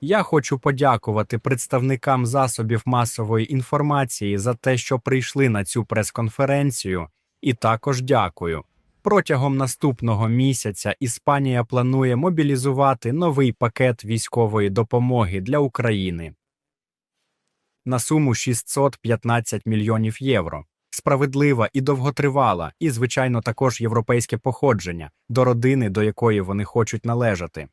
Я хочу подякувати представникам засобів масової інформації за те, що прийшли на цю прес-конференцію, і також дякую. Протягом наступного місяця Іспанія планує мобілізувати новий пакет військової допомоги для України на суму 615 мільйонів євро. Справедлива і довготривала, і, звичайно, також європейське походження до родини, до якої вони хочуть належати.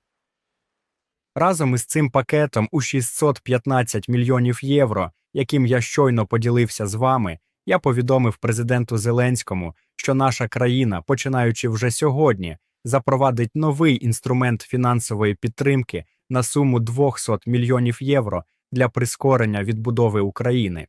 Разом із цим пакетом у 615 мільйонів євро, яким я щойно поділився з вами, я повідомив президенту Зеленському, що наша країна, починаючи вже сьогодні, запровадить новий інструмент фінансової підтримки на суму 200 мільйонів євро для прискорення відбудови України.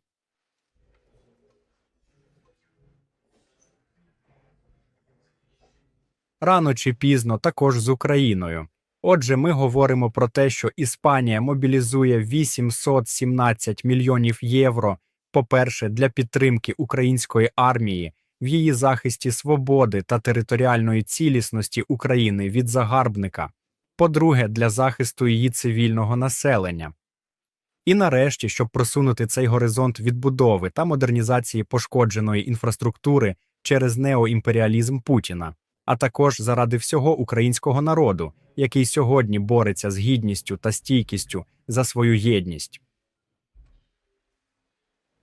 Рано чи пізно також з Україною. Отже, ми говоримо про те, що Іспанія мобілізує 817 мільйонів євро, по-перше, для підтримки української армії в її захисті свободи та територіальної цілісності України від загарбника, по-друге, для захисту її цивільного населення. І нарешті, щоб просунути цей горизонт відбудови та модернізації пошкодженої інфраструктури через неоімперіалізм Путіна, а також заради всього українського народу, який сьогодні бореться з гідністю та стійкістю за свою єдність.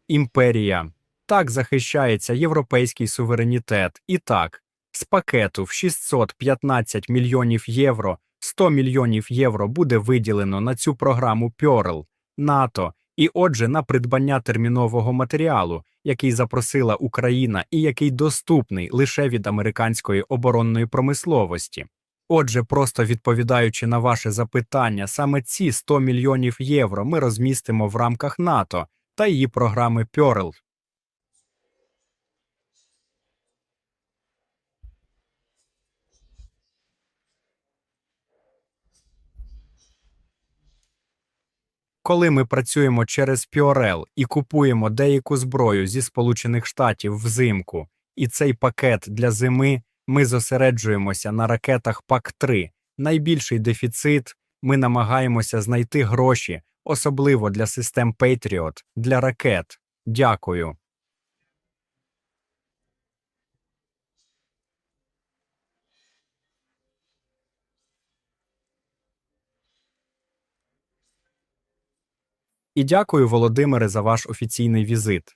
Імперія так захищається європейський суверенітет, і так, з пакету в 615 мільйонів євро 100 мільйонів євро буде виділено на цю програму Pearl, НАТО і, отже, на придбання термінового матеріалу, який запросила Україна і який доступний лише від американської оборонної промисловості. Отже, просто відповідаючи на ваше запитання, саме ці 100 мільйонів євро ми розмістимо в рамках НАТО та її програми Pearl. Коли ми працюємо через Піорел і купуємо деяку зброю зі Сполучених Штатів взимку, і цей пакет для зими, ми зосереджуємося на ракетах ПАК-3. Найбільший дефіцит ми намагаємося знайти гроші, особливо для систем Patriot, для ракет. Дякую. І дякую, Володимире, за ваш офіційний візит.